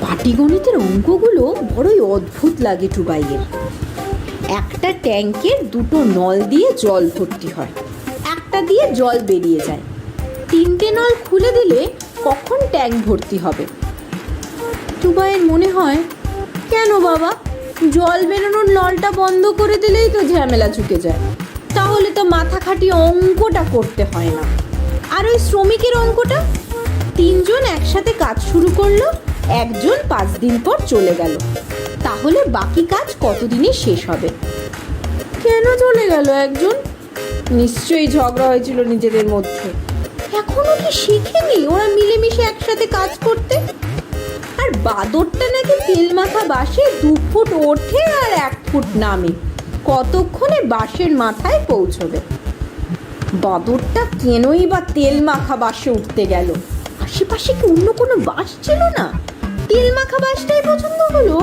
পাটিগণিতের অঙ্কগুলো বড়ই অদ্ভুত লাগে টুবাইয়ের একটা ট্যাঙ্কের দুটো নল দিয়ে জল ভর্তি হয়। একটা দিয়ে জল বেরিয়ে যায়। তিনটে নল খুলে দিলে কখন ট্যাঙ্ক ভর্তি হবে? টুবাইয়ের মনে হয়, কেন বাবা? জল বেরোনোর নলটা বন্ধ করে দিলেই তো ঝামেলা চুকে যায়। তাহলে তো মাথা খাটিয়ে অঙ্কটা করতে হয় না। আর ওই শ্রমিকের অঙ্কটা? তিনজন একসাথে কাজ শুরু করল একজন পাঁচ দিন পর চলে গেল। তাহলে বাকি কাজ কতদিনে শেষ হবে? কেন চলে গেল একজন? নিশ্চয়ই ঝগড়া হয়েছিল নিজেদের মধ্যে। এখনও কি শিখেনি ওরা মিলেমিশে একসাথে কাজ করতে? আর বাদরটা নাকি তেল মাখা বাসে দু ফুট ওঠে আর এক ফুট নামে। কতক্ষণে বাসের মাথায় পৌঁছবে? বাদরটা কেনই বা তেল মাখা বাসে উঠতে গেল? আশেপাশে কি অন্য কোনো বাস ছিল না? তেল মাখা বাসটাই পছন্দ হলো?